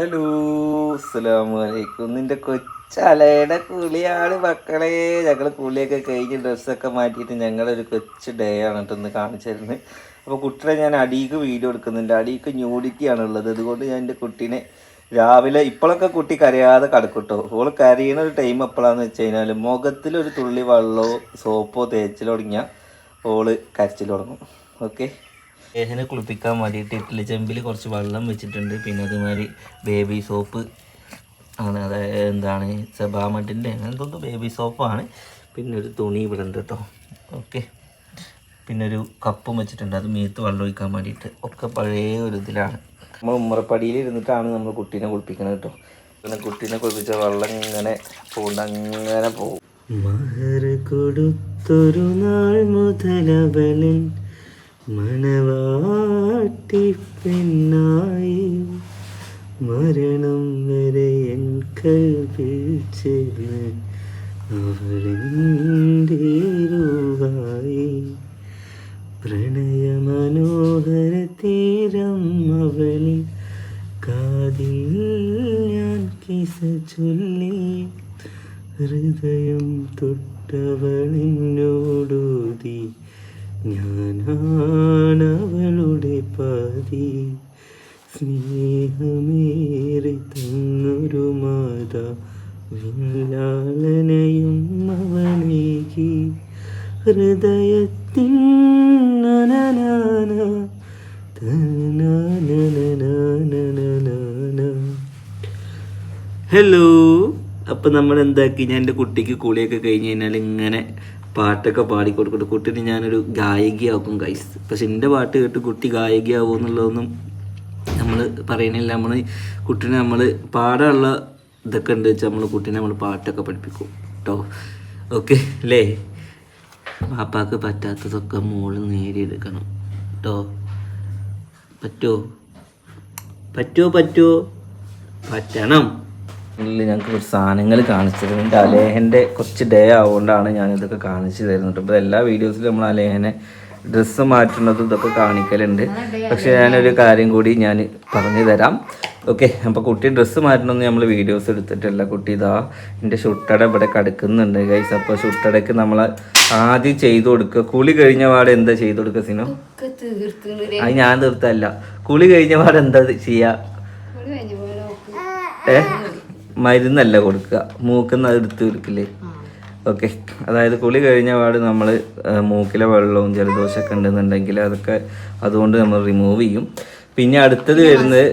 Hello അസ്സലാമലൈക്കും നിന്റെ കൊച്ചലയുടെ കുളിയാണ് മക്കളെ. ഞങ്ങൾ കുളിയൊക്കെ കഴിഞ്ഞ് ഡ്രസ്സൊക്കെ മാറ്റിയിട്ട് ഞങ്ങളൊരു കൊച്ച് ഡേ ആണ് കേട്ടോ ഒന്ന് കാണിച്ചിരുന്നത് അപ്പോൾ കുട്ടിയെ ഞാൻ അടിക്ക് വീഡിയോ എടുക്കുന്നുണ്ട്. അടിക്ക് ന്യൂഡിറ്റി ആണ് ഉള്ളത്. അതുകൊണ്ട് ഞാൻ എന്റെ കുട്ടീനെ രാവിലെ ഇപ്പോഴൊക്കെ കുട്ടി കരയാതെ കിടക്കട്ടോ ഓൾ കരയുന്ന ഒരു ടൈം എപ്പോഴാന്ന് വെച്ച് കഴിഞ്ഞാൽ മുഖത്തിലൊരു തുള്ളി വെള്ളമോ സോപ്പോ തേച്ചിൽ തുടങ്ങിയാൽ ഓൾ കരച്ചിൽ തുടങ്ങും ഓക്കെ ലേഹനെ കുളിപ്പിക്കാൻ വേണ്ടിയിട്ട് ഇഡ്ഡലി ചെമ്പിൽ കുറച്ച് വെള്ളം വെച്ചിട്ടുണ്ട്. പിന്നെ അതുമാതിരി ബേബി സോപ്പ് ആണ്. അതായത് എന്താണ്? സബാമട്ടിന്റെ തോന്നുന്നു ബേബി സോപ്പാണ് പിന്നെ ഒരു തുണി ഇവിടെ ഉണ്ട് കേട്ടോ. ഓക്കെ. പിന്നെ ഒരു കപ്പും വെച്ചിട്ടുണ്ട്. അത് മേത്ത് വെള്ളം ഒഴിക്കാൻ വേണ്ടിയിട്ട്. ഒക്കെ പഴയ ഒരു ഇതിലാണ്. നമ്മൾ ഉമ്മറപ്പടിയിൽ ഇരുന്നിട്ടാണ് നമ്മൾ കുട്ടീനെ കുളിപ്പിക്കുന്നത് കേട്ടോ. പിന്നെ കുട്ടീനെ കുളിപ്പിച്ച വെള്ളം ഇങ്ങനെ പോകണ്ട അങ്ങനെ പോകും. കൊടുത്തൊരു നാൾ മുതലവനിൽ മണവാട്ടി പെണ്ണായി മരണം വരെ എൻ കൽവിൽ ചേർന്ന് അവളെന്റെ രൂപായി. പ്രണയ മനോഹര തീരം അവളിൽ കാതിൽ ഞാൻ കിസ ചൊല്ലി. ഹൃദയം തൊട്ടവളെന്നോടൂതി ഞാനാണവളുടെ പതി. സ്നേഹമേറി തന്നൊരു മാത വില്ലാളനയും അവനേകി ഹൃദയത്തിൻ. ഹലോ അപ്പൊ നമ്മൾ എന്താക്കി ഞാൻ എന്റെ കുട്ടിക്ക് കുളിയൊക്കെ കഴിഞ്ഞ് കഴിഞ്ഞാൽ ഇങ്ങനെ പാട്ടൊക്കെ പാടി കൊടുക്കട്ടെ കുട്ടീനെ ഞാനൊരു ഗായികയാക്കും ഗൈസ് പക്ഷെ എന്റെ പാട്ട് കേട്ട് കുട്ടി ഗായികയാവും എന്നുള്ളതൊന്നും നമ്മൾ പറയണില്ല. നമ്മൾ കുട്ടീനെ നമ്മൾ പാടാനുള്ള ഇതൊക്കെ ഉണ്ട് വെച്ചാൽ നമ്മൾ കുട്ടീനെ നമ്മൾ പാട്ടൊക്കെ പഠിപ്പിക്കും കേട്ടോ ഓക്കെ അല്ലേ പാപ്പാക്ക് പറ്റാത്തതൊക്കെ മോൾ നേടിയെടുക്കണം കേട്ടോ പറ്റുമോ പറ്റുമോ പറ്റുമോ പറ്റണം. ഇല്ല ഞങ്ങൾക്ക് കുറച്ച് സാധനങ്ങൾ കാണിച്ചു തരുന്നുണ്ട് അലേഹന്റെ കുറച്ച് ഡേ ആവുകൊണ്ടാണ് ഞാനിതൊക്കെ കാണിച്ചു തരുന്നത്. അപ്പോൾ എല്ലാ വീഡിയോസിലും നമ്മൾ അലേഹനെ ഡ്രസ്സ് മാറ്റുന്നതും ഇതൊക്കെ കാണിക്കലുണ്ട്. പക്ഷേ ഞാനൊരു കാര്യം കൂടി ഞാൻ പറഞ്ഞു തരാം. ഓക്കെ അപ്പോൾ കുട്ടി ഡ്രസ്സ് മാറ്റണമെന്ന് നമ്മൾ വീഡിയോസ് എടുത്തിട്ടില്ല കുട്ടി. ഇതാ എന്റെ ഷുട്ടട ഇവിടെ കിടക്കുന്നുണ്ട് ഗൈസ് അപ്പോൾ ഷുട്ടടയ്ക്ക് നമ്മൾ ആദ്യം ചെയ്തു കൊടുക്കുക. കുളി കഴിഞ്ഞ പാടെ എന്താ ചെയ്തു കൊടുക്കുക സിനോ? അത് ഞാൻ തീർത്തല്ല കുളി കഴിഞ്ഞ പാടെ എന്താ ചെയ്യുക ഏ? മരുന്നല്ല കൊടുക്കുക. മൂക്കുന്ന എടുത്ത് കൊടുക്കില്ലേ? ഓക്കെ. അതായത് കുളി കഴിഞ്ഞ പാട് നമ്മൾ മൂക്കിലെ വെള്ളവും ജലദോഷമൊക്കെ ഉണ്ടെന്നുണ്ടെങ്കിൽ അതൊക്കെ അതുകൊണ്ട് നമ്മൾ റിമൂവ് ചെയ്യും. പിന്നെ അടുത്തത് വരുന്നത്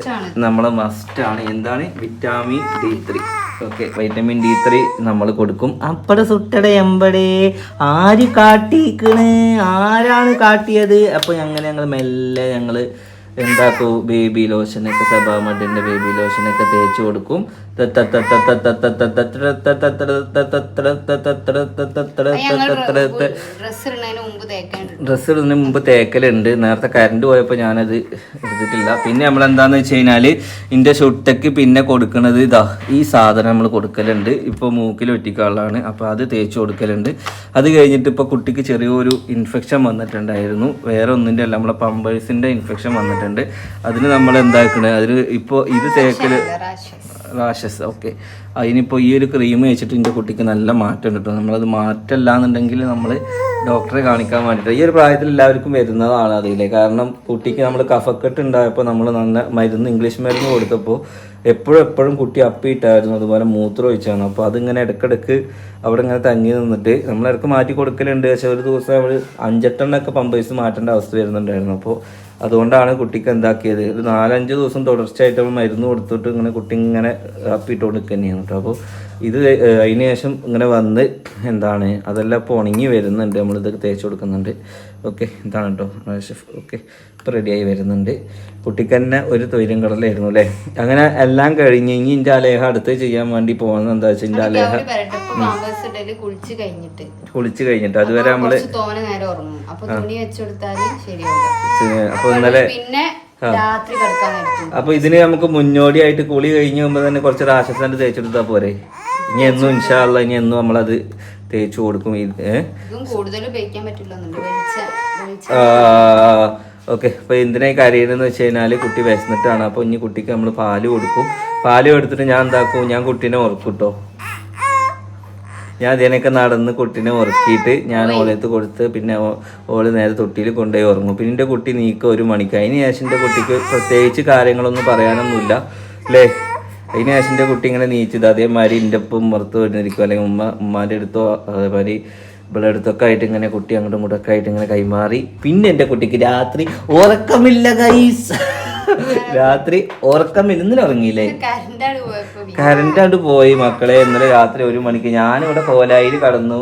നമ്മളെ മസ്റ്റാണ് എന്താണ്? Vitamin D three okay. Vitamin D three നമ്മൾ കൊടുക്കും. അപ്പടെ സുട്ടടെ എമ്പടെ ആര് കാട്ടിക്കണ് ആരാണ് കാട്ടിയത്? അപ്പോൾ അങ്ങനെ ഞങ്ങൾ മെല്ലെ ഞങ്ങൾ എന്താക്കൂ? ബേബി ലോഷനൊക്കെ സഭാമഡിന്റെ ബേബി ലോഷനൊക്കെ തേച്ച് കൊടുക്കും. ഡ്രസ്സ് ഇടുന്നതിന് മുമ്പ് തേക്കലുണ്ട്. നേരത്തെ കറണ്ട് പോയപ്പോൾ ഞാനത് എടുത്തിട്ടില്ല. പിന്നെ നമ്മൾ എന്താന്ന് വെച്ച് കഴിഞ്ഞാൽ ഇതിന്റെ ഷുട്ടക്ക് പിന്നെ കൊടുക്കുന്നത് ഇതാ ഈ സാധനം നമ്മൾ കൊടുക്കലുണ്ട്. ഇപ്പോൾ മൂക്കിൽ ഒറ്റിക്കാളാണ് അപ്പോൾ അത് തേച്ച് കൊടുക്കലുണ്ട്. അത് കഴിഞ്ഞിട്ട് ഇപ്പോൾ കുട്ടിക്ക് ചെറിയൊരു ഇൻഫെക്ഷൻ വന്നിട്ടുണ്ടായിരുന്നു. വേറെ ഒന്നിന്റെ അല്ല നമ്മളെ പമ്പേഴ്സിന്റെ ഇൻഫെക്ഷൻ വന്നിട്ടുണ്ട്. അതിന് നമ്മൾ എന്താക്കണേ അതിന് ഇപ്പോൾ ഇത് തേക്കൽ റാഷസ് ഓക്കെ. അതിനിപ്പോൾ ഈ ഒരു ക്രീം വെച്ചിട്ട് എന്റെ കുട്ടിക്ക് നല്ല മാറ്റം കിട്ടും നമ്മളത് മാറ്റമല്ല എന്നുണ്ടെങ്കിൽ നമ്മൾ ഡോക്ടറെ കാണിക്കാൻ വേണ്ടിയിട്ട് ഈ ഒരു പ്രായത്തിൽ എല്ലാവർക്കും വരുന്നതാണ് അതിലെ. കാരണം കുട്ടിക്ക് നമ്മൾ കഫക്കെട്ട് ഉണ്ടായപ്പോൾ നമ്മൾ നല്ല മരുന്ന് ഇംഗ്ലീഷ് മരുന്ന് കൊടുത്തപ്പോൾ എപ്പോഴും എപ്പോഴും കുട്ടി അപ്പിയിട്ടായിരുന്നു അതുപോലെ മൂത്രം ഒഴിച്ചാണ്. അപ്പോൾ അതിങ്ങനെ ഇടയ്ക്കിടയ്ക്ക് അവിടെ ഇങ്ങനെ തങ്ങി നിന്നിട്ട് നമ്മളിടക്ക് മാറ്റി കൊടുക്കലുണ്ട്. പക്ഷേ ഒരു ദിവസം അവൾ അഞ്ചെട്ടെണ്ണൊക്കെ പമ്പേഴ്സ് മാറ്റേണ്ട അവസ്ഥ വരുന്നുണ്ടായിരുന്നു. അപ്പോൾ അതുകൊണ്ടാണ് കുട്ടിക്ക് എന്താക്കിയത്. ഒരു നാലഞ്ച് ദിവസം തുടർച്ചയായിട്ട് നമ്മൾ മരുന്ന് കൊടുത്തിട്ട് ഇങ്ങനെ കുട്ടി ഇങ്ങനെ അപ്പിയിട്ട് കൊടുക്കുക തന്നെയാണ് കേട്ടോ അപ്പോൾ ഇത് അതിന് ശേഷം ഇങ്ങനെ വന്ന് എന്താണ് അതെല്ലാം ഇപ്പോൾ ഉണങ്ങി വരുന്നുണ്ട്. നമ്മളിത് തേച്ച് കൊടുക്കുന്നുണ്ട്. ഓക്കെ ഇതാണ് കേട്ടോ ഷെഫ് ഓക്കെ ഇപ്പോൾ റെഡിയായി വരുന്നുണ്ട്. കുട്ടിക്ക് തന്നെ ഒരു തൊയിലും കടലായിരുന്നു അല്ലേ അങ്ങനെ എല്ലാം കഴിഞ്ഞ് ഇനി എന്റെ അലേഹ അടുത്ത് ചെയ്യാൻ വേണ്ടി പോകുന്നത് എന്താ വെച്ചാൽ എന്റെ അലേഹ കുളിച്ച് കഴിഞ്ഞിട്ട്. അതുവരെ ഉറങ്ങും. അപ്പൊ ഇന്നലെ അപ്പൊ ഇതിന് നമുക്ക് മുന്നോടിയായിട്ട് കുളി കഴിഞ്ഞ് പോകുമ്പോ തന്നെ കുറച്ച് രാക്ഷസന്റെ തേച്ചെടുത്താ പോരെ? ഇനി എന്നും ഇൻഷാല്ല ഇനി എന്നും നമ്മളത് തേച്ചു കൊടുക്കും. ഇത് ഓക്കെ. അപ്പോൾ എന്തിനായി കരയുന്നതെന്ന് വെച്ച് കഴിഞ്ഞാൽ കുട്ടി വിശന്നിട്ടാണ്. അപ്പോൾ ഇനി കുട്ടിക്ക് നമ്മൾ പാൽ കൊടുക്കും. പാൽ കൊടുത്തിട്ട് ഞാൻ എന്താക്കും? ഞാൻ കുട്ടീനെ ഉറക്കും കേട്ടോ ഞാൻ അതിനൊക്കെ നടന്ന് കുട്ടീനെ ഉറക്കിയിട്ട് ഞാൻ ഓളത്ത് കൊടുത്ത് പിന്നെ ഓൾ നേരെ തൊട്ടിയിൽ കൊണ്ടുപോയി ഉറങ്ങും. പിന്നെ എന്റെ കുട്ടി നീക്കം ഒരു മണിക്ക്. അതിന് ശേഷം എന്റെ കുട്ടിക്ക് പ്രത്യേകിച്ച് കാര്യങ്ങളൊന്നും പറയാനൊന്നുമില്ല. അല്ലേ അതിന് ശേഷം എന്റെ കുട്ടി ഇങ്ങനെ നീച്ചത് അതേമാതിരി എന്റെ ഒപ്പം പുറത്ത് വരുന്നിരിക്കും അല്ലെങ്കിൽ ഉമ്മ ഉമ്മാന്റെ അടുത്തോ അതേമാതിരി ഇവിടെ അടുത്തൊക്കെ ആയിട്ട് ഇങ്ങനെ കുട്ടി അങ്ങോട്ടും ഇങ്ങോട്ടൊക്കെ ആയിട്ട് ഇങ്ങനെ കൈമാറി. പിന്നെ എന്റെ കുട്ടിക്ക് രാത്രി ഉറക്കമില്ല ഗൈസ് രാത്രി ഉറക്കമില്ല. ഇന്നലെ ഉറങ്ങിയില്ലേ? കറണ്ട് ആണ്ട് പോയി മക്കളെ. ഇന്നലെ രാത്രി ഒരു മണിക്ക് ഞാനിവിടെ കോലായിൽ കടന്നു.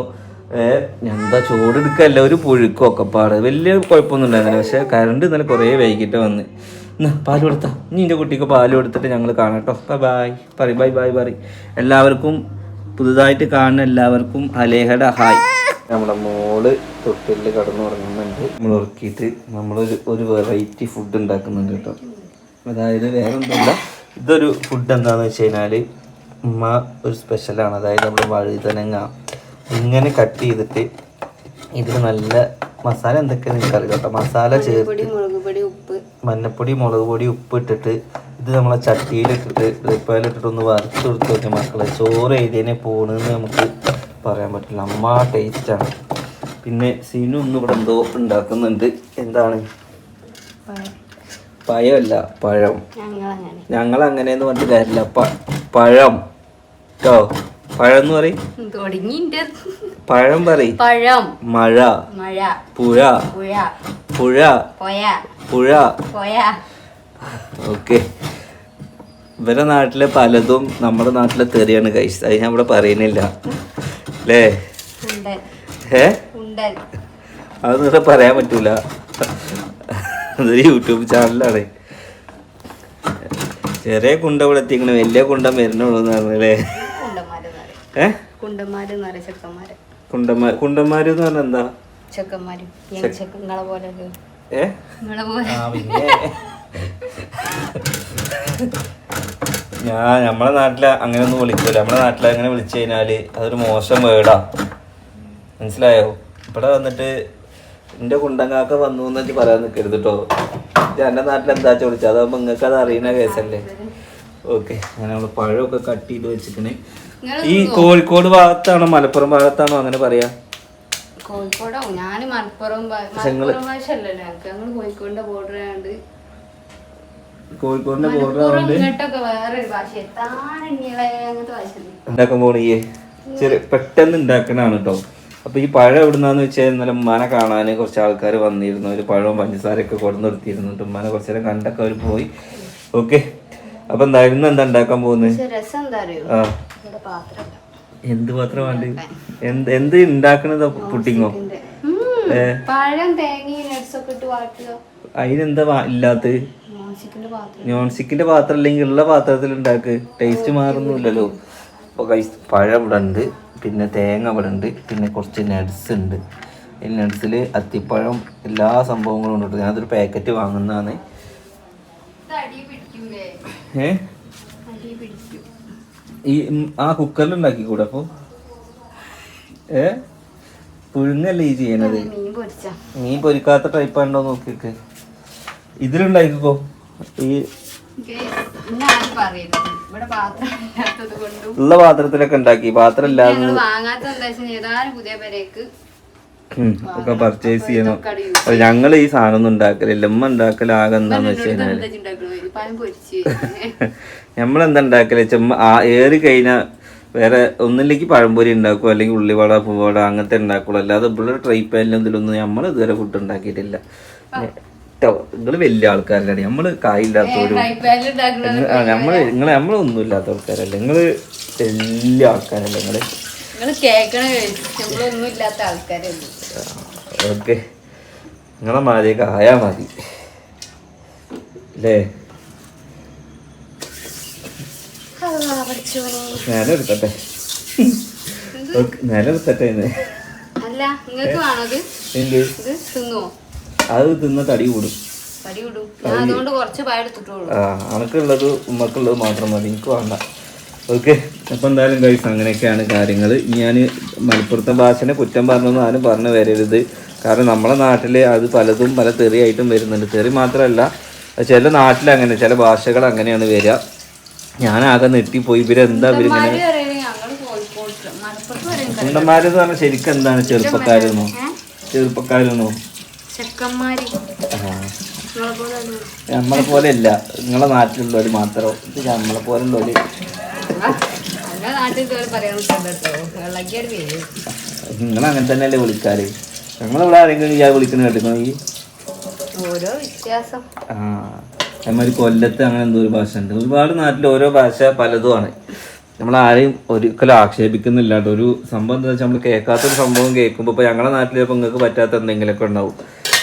എന്താ ചൂടെടുക്കല്ല ഒരു പുഴുക്കും ഒക്കെ പാട്. വലിയ കുഴപ്പമൊന്നും ഉണ്ടായിരുന്നില്ല. പക്ഷെ കറണ്ട് ഇന്നലെ കുറേ വൈകിട്ട് വന്ന്. എന്നാ പാൽ കൊടുത്താ. നീ എന്റെ കുട്ടിക്ക് പാൽ കൊടുത്തിട്ട് ഞങ്ങൾ കാണാം കേട്ടോ ബൈ ബായ് പറ ബൈ ബൈ പറ എല്ലാവർക്കും പുതുതായിട്ട് കാണുന്ന എല്ലാവർക്കും അലേഹയുടെ ഹായ് നമ്മുടെ മോൾ തൊട്ടിൽ കടന്നുറങ്ങുന്നുണ്ട്. നമ്മൾ ഉറക്കിയിട്ട് നമ്മളൊരു ഒരു വെറൈറ്റി ഫുഡ് ഉണ്ടാക്കുന്നുണ്ട് കേട്ടോ അതായത് വേറെ ഒന്നുമില്ല ഇതൊരു ഫുഡ് എന്താണെന്ന് വെച്ച് കഴിഞ്ഞാൽ ഉമ്മ ഒരു സ്പെഷ്യലാണ് അതായത് നമ്മൾ വഴുതനങ്ങ. ഇങ്ങനെ കട്ട് ചെയ്തിട്ട് ഇതിൽ നല്ല മസാല എന്തൊക്കെയാണ് എനിക്കറിയാം കേട്ടോ മസാല ചേർത്ത് മഞ്ഞപ്പൊടി മുളക് പൊടി ഉപ്പ് ഇട്ടിട്ട് ഇത് നമ്മളെ ചട്ടിയിലിട്ടിട്ട് ഡ്രിപ്പായിലിട്ടിട്ട് ഒന്ന് വറുത്ത് കൊടുത്ത് നോക്കിയ മക്കളെ. ചോറ് എഴുതിയതിനെ പോണെന്ന് നമുക്ക് പറയാൻ പറ്റില്ല. അമ്മ ടേസ്റ്റാണ് പിന്നെ സീനു ഒന്ന് ഇവിടെ എന്തോ ഉണ്ടാക്കുന്നുണ്ട്. എന്താണ്? പഴമല്ല പഴം. ഞങ്ങൾ അങ്ങനെയെന്ന് പറഞ്ഞിട്ട് കാര്യമില്ല. പഴം. കേട്ടോ പഴം എന്ന് പറയും പഴം പറയും. പഴം. മഴ. മഴ. പുഴ. പുഴ. പുഴ. പുഴ. ഓക്കെ. ഇവരെ നാട്ടിലെ പലതും നമ്മുടെ നാട്ടിലെ തെറിയാണ് കഴിച്ചത് അത് ഞാൻ ഇവിടെ പറയുന്നില്ല. അല്ലേ ഏ? അത് ഇവിടെ പറയാൻ പറ്റൂല. അതൊരു യൂട്യൂബ് ചാനലാണ്. ചെറിയ കുണ്ട ഇവിടെ എത്തിക്കണ വലിയ കുണ്ടം വരുന്നുള്ളൂ എന്ന് പറഞ്ഞല്ലേ കുണ്ടന്മാര് എന്ന് പറയും ചെക്കന്മാര്. കുണ്ടന്മാർ കുണ്ടന്മാര് എന്ന് പറഞ്ഞാൽ എന്താ? ചെക്കന്മാരും പോലെ ഏ? നിങ്ങളെ പോലെ. ആ പിന്നെ. ഞാൻ നമ്മളെ നാട്ടിൽ അങ്ങനെ ഒന്നും വിളിക്കൂല. നമ്മളെ നാട്ടിൽ അങ്ങനെ വിളിച്ചു കഴിഞ്ഞാൽ അതൊരു മോശം വേടാ. മനസ്സിലായോ? ഇവിടെ വന്നിട്ട് എന്റെ കുണ്ടങ്ങാക്ക വന്നു എന്ന് വെച്ച് പറയാൻ നിൽക്കരുത് കേട്ടോ എന്റെ നാട്ടിൽ എന്താ ചോദിച്ചത് അതാകുമ്പോ നിങ്ങൾക്ക് അത് അറിയുന്ന കേസല്ലേ? ഓക്കെ. അങ്ങനെ നമ്മൾ പഴമൊക്കെ കട്ട് ചെയ്ത് വെച്ചിക്കണ്. നിങ്ങൾ ഈ കോഴിക്കോട് ഭാഗത്താണോ മലപ്പുറം ഭാഗത്താണോ അങ്ങനെ പറയാ? കോഴിക്കോടോ? ഞാൻ മലപ്പുറം മലപ്പുറം ഭാഷ അല്ലല്ലോ ഞങ്ങൾക്ക് ഞങ്ങൾ കോഴിക്കോടിന്റെ ബോർഡർ ആയതുകൊണ്ട് കോഴിക്കോടിന്റെ ബോർഡർ ഭാഷ. ഉണ്ടാക്കാൻ പോണിയേ ചെറിയ പെട്ടെന്ന് ഉണ്ടാക്കണാണ് കേട്ടോ അപ്പൊ ഈ പഴം എവിടുന്നാന്ന് വെച്ചാൽ ഇന്നലെ ഉമ്മാനെ കാണാൻ കുറച്ച് ആൾക്കാർ വന്നിരുന്നു. ഒരു പഴവും പഞ്ചസാരയൊക്കെ കൊണ്ടു നിർത്തിയിരുന്നു ഉമ്മാനെ കുറച്ചേരം കണ്ടൊക്കെ അവർ പോയി. ഓക്കെ. അപ്പൊ എന്തായാലും ഇന്ന് എന്താ ഉണ്ടാക്കാൻ പോകുന്നത് എന്താ പാത്രം? വേണ്ടി? എന്ത് എന്ത് ഉണ്ടാക്കണത് പുട്ടിങ്ങോ. പഴം അതിനെന്താ ഇല്ലാത്ത? നോൺസ്റ്റിക്കിന്റെ പാത്രം. നോൺ സ്റ്റിക്കിന്റെ പാത്രം അല്ലെങ്കിൽ ഉള്ള പാത്രത്തിൽ ഉണ്ടാക്ക്. ടേസ്റ്റ് മാറുന്നില്ലല്ലോ. അപ്പോൾ പഴം ഇവിടെ ഉണ്ട് പിന്നെ തേങ്ങ ഇവിടെ ഉണ്ട് പിന്നെ കുറച്ച് നട്സ് ഉണ്ട്. ഈ നട്സിൽ അത്തിപ്പഴം എല്ലാ സംഭവങ്ങളും ഉണ്ട്. ഞാനതൊരു പാക്കറ്റ് വാങ്ങുന്നതാണ്. ഏ? ഈ ആ കുക്കറിൽ ഉണ്ടാക്കി കൂടെ അപ്പോൾ ഏ? പുഴുങ്ങല്ലേ ഈ ചെയ്യണത്? മീൻ പൊരിക്കാത്ത ടൈപ്പ് ഉണ്ടോ നോക്കിക്ക് ഇതിലുണ്ടായിപ്പോ ഈ ഉള്ള പാത്രത്തിലൊക്കെ ഉണ്ടാക്കി. പാത്രം ഇല്ലാതെ ഞങ്ങൾ വാങ്ങാത്ത എന്താ വെച്ചാൽ ഏതാനും പുതിയ പേരേക്ക് ഉം, ഒക്കെ പർച്ചേസ് ചെയ്യണം. അപ്പൊ ഞങ്ങൾ ഈ സാധനം ഒന്നും ഉണ്ടാക്കലില്ല ഉമ്മ ഉണ്ടാക്കൽ ആകെ എന്താന്ന് വെച്ച് കഴിഞ്ഞാൽ. നമ്മളെന്താ ഉണ്ടാക്കൽ? ചുമ്മാ ഏറി കഴിഞ്ഞാൽ വേറെ ഒന്നില്ലെങ്കിൽ പഴംപൊരി ഉണ്ടാക്കും അല്ലെങ്കിൽ ഉള്ളിവട പൂവട അങ്ങനത്തെ ഉണ്ടാക്കുള്ളൂ. അല്ലാതെ ഇവിടെ ട്രൈ പാനിലും ഇതിലൊന്നും നമ്മൾ ഇതുവരെ ഫുഡ് ഉണ്ടാക്കിയിട്ടില്ല. നിങ്ങൾ വലിയ ആൾക്കാരല്ലേ? നമ്മൾ കായില്ലാത്തവരും നമ്മൾ നിങ്ങൾ നമ്മളൊന്നും ഇല്ലാത്ത ആൾക്കാരല്ലേ? നിങ്ങൾ വലിയ ആൾക്കാരല്ലേ നിങ്ങൾ നിങ്ങൾ കേൾക്കണ നമ്മളൊന്നും ഇല്ലാത്ത ആൾക്കാരല്ലേ ഓക്കെ. നിങ്ങളെ മാതിരിയൊക്കെ ആയാ മതി. അല്ലേ നിലനിർത്തട്ടെ നിലനിർത്തട്ടെ അല്ല നിങ്ങൾക്ക് വേണോ ഇത്? എന്ത്? തിന്നുവോ അത് തിന്ന തടി കൂടും. അതുകൊണ്ട് കുറച്ച് പായെടുത്തിട്ടുള്ളൂ ആ അനക്കുള്ളത് ഉമ്മക്കുള്ളത് മാത്രം മതി. എനിക്ക് വേണ്ട. ഓക്കെ. അപ്പം എന്തായാലും കഴിച്ചു അങ്ങനെയൊക്കെയാണ് കാര്യങ്ങൾ ഞാൻ മലപ്പുറത്തെ ഭാഷനെ കുറ്റം പറഞ്ഞൊന്നും ആരും പറഞ്ഞു വരരുത്. കാരണം നമ്മളെ നാട്ടിൽ അത് പലതും പല തെറിയായിട്ടും വരുന്നുണ്ട്. തെറി മാത്രമല്ല ചില നാട്ടിൽ അങ്ങനെ ചില ഭാഷകൾ അങ്ങനെയാണ് വരിക. ഞാനാകെ നെട്ടിപ്പോയി ഇവരെന്താ ഇവരിങ്ങനെ കുണ്ടന്മാരെന്ന് പറഞ്ഞാൽ ശരിക്കും എന്താണ് ചെറുപ്പക്കാരെന്നോ? ചെറുപ്പക്കാരെന്നോ. നമ്മളെ പോലെ അല്ല. നിങ്ങളെ നാട്ടിലുള്ളവർ മാത്രം. നമ്മളെ പോലെ ഉള്ളവര് കേട്ടോ നിങ്ങൾ അങ്ങനെ തന്നെയല്ലേ വിളിക്കാറ്? ഞങ്ങളിവിടെ ആരെങ്കിലും ഇയാൾ വിളിക്കുന്ന കേട്ടിക്കണോ ഈ? ഓരോ വ്യത്യാസം. ആ അതേമാതിരി കൊല്ലത്ത് അങ്ങനെ എന്തോ ഒരു ഭാഷ ഉണ്ട് ഒരുപാട് നാട്ടിൽ ഓരോ ഭാഷ പലതുമാണ് നമ്മൾ ആരെയും ഒരിക്കലും ആക്ഷേപിക്കുന്നില്ല കേട്ടോ ഒരു സംഭവം എന്താ വെച്ചാൽ നമ്മൾ കേൾക്കാത്തൊരു സംഭവം കേൾക്കുമ്പോൾ ഇപ്പോൾ ഞങ്ങളുടെ നാട്ടിൽ ഇപ്പോൾ നിങ്ങൾക്ക് പറ്റാത്ത എന്തെങ്കിലുമൊക്കെ ഉണ്ടാവും.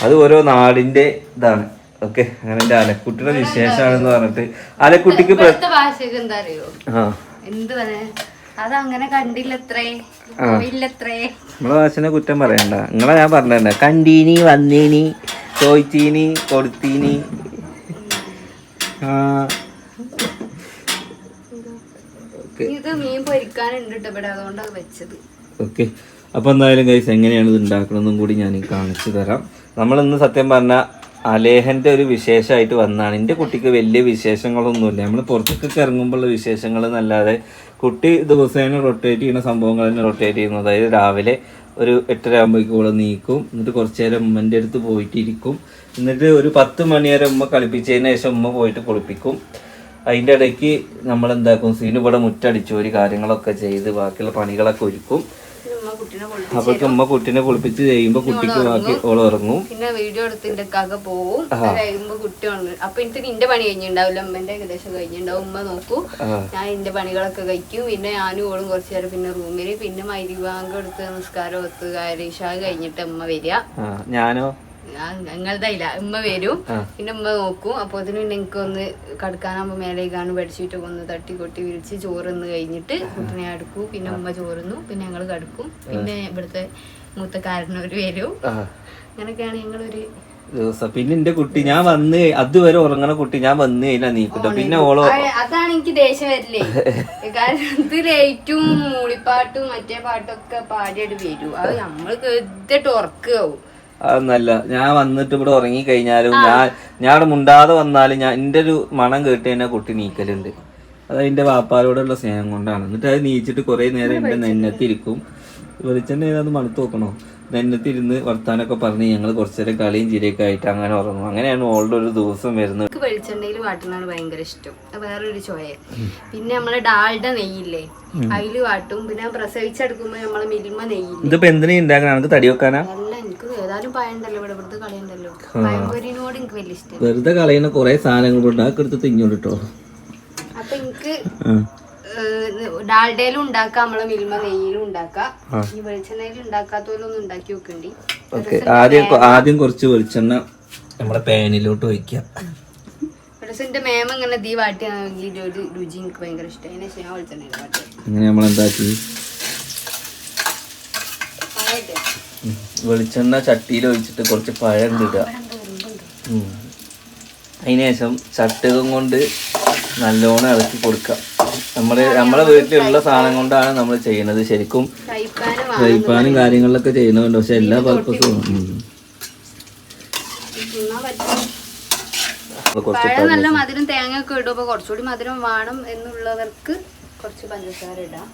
അത് ഓരോ നാടിന്റെ ഇതാണ്. ഓക്കെ അങ്ങനെ എന്റെ അലക്കുട്ടിയുടെ വിശേഷമാണെന്ന് പറഞ്ഞിട്ട്. അലക്കുട്ടിക്ക് എന്താ അറിയോ? ആ. എന്ത് പറയാ? അതങ്ങനെ കണ്ടില്ലത്രേ പോയില്ലത്രേ നമ്മളെ ഭാഷനെ കുറ്റം പറയണ്ട. നിങ്ങളെ ഞാൻ പറഞ്ഞ കണ്ടീനി വന്നീനി ചോയ്ച്ചീനി കൊടുത്തീനി. ആ. ഇത് മീൻ പൊരിക്കാനുണ്ട് ട്ടോ ഇവിടെ അതുകൊണ്ടാണ് വെച്ചത്. ഓക്കെ. അപ്പോൾ എന്തായാലും കൈസ് എങ്ങനെയാണ് ഇത് ഉണ്ടാക്കണമെന്നും കൂടി ഞാൻ കാണിച്ചു തരാം. നമ്മളിന്ന് സത്യം പറഞ്ഞാൽ അലേഹന്റെ ഒരു വിശേഷമായിട്ട് വന്നതാണ് എന്റെ കുട്ടിക്ക് വലിയ വിശേഷങ്ങളൊന്നുമില്ല. നമ്മൾ പുറത്തേക്കൊക്കെ ഇറങ്ങുമ്പോഴുള്ള വിശേഷങ്ങൾ എന്നല്ലാതെ കുട്ടി ദിവസേന റൊട്ടേറ്റ് ചെയ്യുന്ന സംഭവങ്ങൾ തന്നെ റൊട്ടേറ്റ് ചെയ്യുന്നു. അതായത് രാവിലെ ഒരു എട്ടര ആകുമ്പോഴേക്കും കൂടെ നീക്കും. എന്നിട്ട് കുറച്ച് നേരം ഉമ്മന്റെ അടുത്ത് പോയിട്ടിരിക്കും. എന്നിട്ട് ഒരു പത്ത് മണി വരെ ഉമ്മ കളിപ്പിച്ചതിന് ശേഷം ഉമ്മ പോയിട്ട് കുളിപ്പിക്കും. അതിന്റെ ഇടയ്ക്ക് നമ്മൾ എന്താക്കും സീന് മുറ്റടിച്ചു. ഒരു കാര്യങ്ങളൊക്കെ ചെയ്ത് ബാക്കിയുള്ള പണികളൊക്കെ ഒരുക്കും. അപ്പൊ ഉമ്മ കുട്ടിനെ കുളിപ്പിച്ച് കഴിയുമ്പോൾ കുട്ടിക്ക് ബാക്കി ഓൾ ഇറങ്ങും പിന്നെ വീഡിയോ എടുത്തിന്റെ കക പോവും. കഴിയുമ്പോ കുട്ടി അപ്പൊ എനിക്ക് നിന്റെ പണി കഴിഞ്ഞിണ്ടാവില്ല. അമ്മന്റെ ഏകദേശം കഴിഞ്ഞിണ്ടാവും. ഉമ്മ നോക്കൂ. ഞാൻ എന്റെ പണികളൊക്കെ കഴിക്കും. പിന്നെ ഞാനും ഓളും കുറച്ചു നേരം പിന്നെ റൂമിൽ പിന്നെ മൈരിവാങ്ക് എടുത്ത് നിസ്കാരം ഒത്ത്. കാര്യ കഴിഞ്ഞിട്ട് അമ്മ വരിക. ഞാനോ? ഞങ്ങളുടെയില്ല ഉമ്മ വരും. പിന്നെ ഉമ്മ നോക്കും. അപ്പൊ അതിന് പിന്നെ എനിക്ക് ഒന്ന് കടക്കാനാകുമ്പോ മേലേക്കാണ് ബെഡ്ഷീറ്റ് ഒക്കെ ഒന്ന് തട്ടി കൊട്ടി വിരിച്ച് ചോറുന്ന് കഴിഞ്ഞിട്ട് കുട്ടിനെ അടുക്കും. പിന്നെ ഉമ്മ ചോറുന്നു. പിന്നെ ഞങ്ങൾ കടക്കും. പിന്നെ ഇവിടുത്തെ മൂത്തക്കാരനൊരു വരും. അങ്ങനെയൊക്കെയാണ് ഞങ്ങളൊരു ദിവസം. പിന്നെ എന്റെ കുട്ടി ഞാൻ വന്ന് അതുവരെ ഉറങ്ങണ കുട്ടി ഞാൻ വന്ന് നീ കുട്ടി പിന്നെ ഓളോ അതാണ് എനിക്ക് ദേഷ്യം വരില്ലേ കാരണം ഇത് ലൈറ്റും മൂളിപ്പാട്ടും മറ്റേ പാട്ടൊക്കെ പാടിയിട്ട് വരും. അത് നമ്മൾ കേട്ടിട്ട് ഉറക്കാവും. അതൊന്നല്ല. ഞാൻ വന്നിട്ട് ഇവിടെ ഉറങ്ങി കഴിഞ്ഞാലും ഞാൻ ഞാൻ മുണ്ടാതെ വന്നാലും ഞാൻ എന്റെ ഒരു മണം കേട്ട് കഴിഞ്ഞാൽ കുട്ടി നീക്കലുണ്ട്. അത് എന്റെ വാപ്പാരോടുള്ള സ്നേഹം കൊണ്ടാണ്. എന്നിട്ട് അത് നീച്ചിട്ട് കുറേ നേരം എന്റെ നെന്നത്തിരിക്കും വെളിച്ചെണ്ണ ഏതാന്ന് മണത്ത് നോക്കണോ നെന്നത്തിരുന്ന് വർത്താനൊക്കെ പറഞ്ഞ് ഞങ്ങൾ കുറച്ചു നേരം കളിയും ചിരിയൊക്കെ ആയിട്ട് അങ്ങനെ ഉറങ്ങും. അങ്ങനെയാണ് ഓൾഡ് ഒരു ദിവസം വരുന്നത്. എനിക്ക് വെളിച്ചെണ്ണയിൽ വാട്ടുന്നതാണ് ഭയങ്കര ഇഷ്ടം. വേറൊരു ചോയ. പിന്നെ നമ്മളെ ഡാൾഡ നെയ്യില്ലേ? അതിൽ വാട്ടും. പിന്നെ പ്രസവിച്ചെടുക്കുമ്പോ നമ്മളെ മിൽമ നെയ്യില്ലേ? ഇതിപ്പോ എന്തിനാ ഉണ്ടാക്കണം നമുക്ക് തടി വെക്കാനാ? ഏതായാലും പഴണ്ടല്ലോ ഇവിടെ ഇവിടുത്തെ കളിയുണ്ടല്ലോ. പഴംപൊരിനോട് എനിക്ക് വലിയ ഇഷ്ടം. വെറുതെ കളയുന്ന കുറെ സാധനങ്ങൾ അതൊക്കെ എടുത്ത് കേട്ടോ അപ്പൊ എനിക്ക് ഡാൽഡയിലും ഉണ്ടാക്കാം. നമ്മളെ മിൽമ നെയ്യിലും ഉണ്ടാക്കാം. ഈ വെളിച്ചെണ്ണയിൽ ഉണ്ടാക്കാത്തോലൊന്നും ഉണ്ടാക്കി വെക്കണ്ടി. ഓക്കെ. ആദ്യം ആദ്യം കുറച്ച് വെളിച്ചെണ്ണ നമ്മുടെ പാനിലോട്ട് ഒഴിക്കാം എന്റെ മേമ ഇങ്ങനെ ദീ വാട്ടിയാണെങ്കിൽ ഒരു രുചി എനിക്ക് ഭയങ്കര ഞാൻ വാട്ടി. അങ്ങനെ. വെളിച്ചെണ്ണ ചട്ടിയിൽ ഒഴിച്ചിട്ട് കുറച്ച് പഴം ഇടുക. അതിനുശേഷം ചട്ടകം കൊണ്ട് നല്ലോണം ഇളക്കി കൊടുക്കുക. നമ്മുടെ നമ്മളെ വീട്ടിലുള്ള സാധനം കൊണ്ടാണ് നമ്മൾ ചെയ്യുന്നത്. ശരിക്കും കഴിപ്പാനും കാര്യങ്ങളിലൊക്കെ ചെയ്യുന്നുണ്ട് പക്ഷെ എല്ലാ പർപ്പസും നല്ല മധുരം തേങ്ങ ഒക്കെ ഇടും അപ്പൊ കുറച്ചുകൂടി മധുരം വേണം എന്നുള്ളവർക്ക് കുറച്ച് പഞ്ചസാര ഇടാം.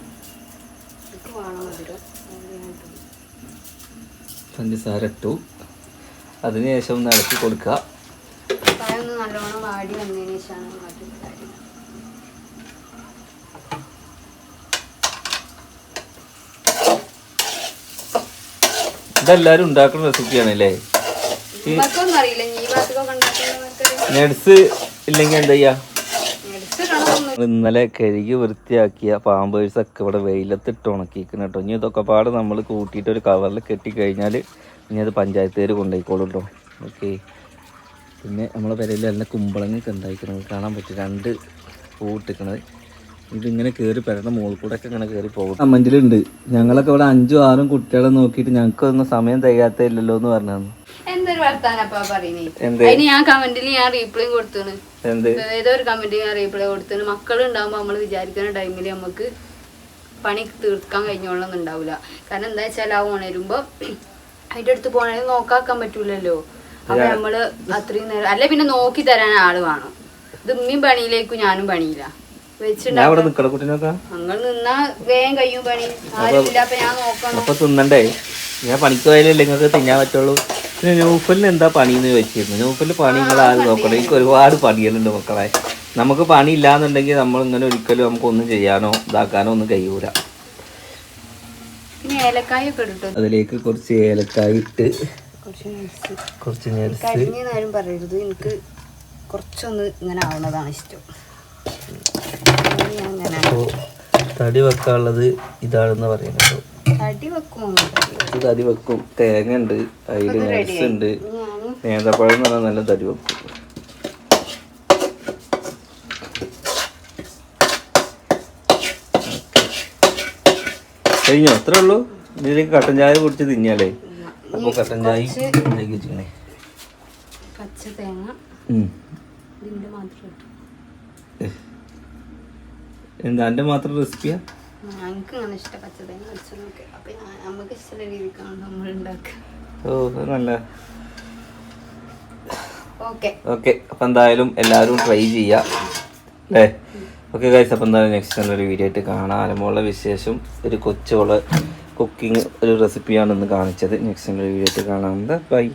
വേണം മധുരം. പഞ്ചസാര ഇട്ടു. അതിനുശേഷം ഒന്ന് ഇളക്കി കൊടുക്കുക. നല്ലോണം വാടി വന്നതിന് ശേഷമാണ് ഇതെല്ലാരും ഉണ്ടാക്കുന്ന റെസിപ്പിയാണ് അല്ലേ? നട്സ് ഇല്ലെങ്കിൽ എന്താ ചെയ്യാ? ഇന്നലെ കഴുകി വൃത്തിയാക്കിയ പാമ്പേഴ്സ് ഒക്കെ ഇവിടെ വെയിലത്തിട്ട് ഉണക്കിയിരിക്കുന്നു കേട്ടോ. ഇനി ഇതൊക്കെ പാട് നമ്മൾ കൂട്ടിയിട്ട് ഒരു കവറിൽ കെട്ടി കഴിഞ്ഞാൽ ഇനി അത് പഞ്ചായത്തുകാർ കൊണ്ടുപോയിക്കോളും കേട്ടോ. ഓക്കെ പിന്നെ നമ്മളെ പെരയിൽ നല്ല കുമ്പളങ്ങൊക്കെ ഉണ്ടായിക്കണത് കാണാൻ പറ്റും. രണ്ട് പൂട്ടിക്കണത് ഇതിങ്ങനെ കയറി പെരണ്ട മുകളിൽ കൂടെ ഒക്കെ ഇങ്ങനെ കയറി പോകും. അമ്മഞ്ചിലുണ്ട് ഞങ്ങളൊക്കെ ഇവിടെ അഞ്ചും ആറും കുട്ടികളെ നോക്കിയിട്ട് ഞങ്ങൾക്കൊന്നും സമയം തികയാത്തില്ലല്ലോ എന്ന് പറഞ്ഞു എന്തൊരു വർത്താനപ്പാ പറയുന്നേ എന്ത്? അതിന് ഞാൻ കമന്റിൽ ഞാൻ റീപ്ലൈ കൊടുത്തു ഏതോ ഒരു കമന്റിൽ ഞാൻ റീപ്ലൈ കൊടുത്തു മക്കൾ ഉണ്ടാകുമ്പോ നമ്മൾ വിചാരിക്കുന്ന ടൈമിൽ നമുക്ക് പണി തീർക്കാൻ കഴിഞ്ഞോളൊന്നും ഉണ്ടാവില്ല കാരണം എന്താ വെച്ചാൽ ആ ഉണരുമ്പോ അതിന്റെ അടുത്ത് പോകണേ നോക്കാക്കാൻ പറ്റൂലല്ലോ. അപ്പൊ നമ്മൾ അത്രയും നേരം അല്ലെ പിന്നെ നോക്കി തരാൻ ആൾ വേണം. ഇത് ഉമ്മയും പണിയിലേക്കും ഞാനും പണിയില്ല. ഞാൻ പണിക്ക് പോയാലേ നിങ്ങൾക്ക് തിന്നാൻ പറ്റുള്ളൂ? പിന്നെ നൂഫലിന് എന്താ പണിയെന്ന് ചോദിച്ചിരുന്നു. നൗഫലിന് പണി നിങ്ങൾ ആരും നോക്കണം. എനിക്ക് ഒരുപാട് പണികളുണ്ട് മക്കളെ. നമുക്ക് പണി ഇല്ലാന്നുണ്ടെങ്കിൽ നമ്മൾ ഇങ്ങനെ ഒരിക്കലും നമുക്കൊന്നും ചെയ്യാനോ ഇതാക്കാനോ ഒന്നും കഴിയൂല. അതിലേക്ക് കുറച്ച് ഏലക്കായ ഇട്ട് കുറച്ച് പറയരുത്. എനിക്ക് കുറച്ചൊന്ന് ഇങ്ങനെ ആവുന്നതാണ് ഇഷ്ടം. തടി വെക്കാനുള്ളത് ഇതാണെന്ന് പറയുന്നത് തടി വെക്കും തേങ്ങ ഉണ്ട്. അതിൽ നട്സ് ഉണ്ട് നേന്ത്രപ്പഴം എന്ന് പറഞ്ഞാൽ നല്ല തടി വെക്കും കഴിഞ്ഞോ? അത്രേ ഉള്ളൂ. ഇതിലേക്ക് കട്ടൻ ചായ കുടിച്ച് തിന്നാലേ. അപ്പോൾ കട്ടൻ ചായ ഇതിലേക്ക് പച്ച തേങ്ങ. എന്താ എന്റെ മാത്രം റെസിപ്പിയാ ഞങ്ങൾക്ക് അങ്ങനെ ഇഷ്ടം പച്ച തേങ്ങ അടിച്ചതൊക്കെ അപ്പൊ ഞാൻ നമുക്ക് ഇഷ്ടമുള്ള രീതിക്കാണ് നമ്മൾ ഉണ്ടാക്കുക. ഓ നല്ല. ഓക്കെ. ഓക്കെ അപ്പം എന്തായാലും എല്ലാവരും ട്രൈ ചെയ്യുക അല്ലേ? ഓക്കെ ഗൈസ് അപ്പം എന്തായാലും നെക്സ്റ്റ് നല്ലൊരു വീഡിയോ ആയിട്ട് കാണാം. അലമുള്ള വിശേഷം ഒരു കൊച്ചോളെ കുക്കിംഗ് ഒരു റെസിപ്പിയാണ് ഇന്ന് കാണിച്ചത്. നെക്സ്റ്റ് നല്ലൊരു വീഡിയോ ആയിട്ട് കാണാം. ബൈ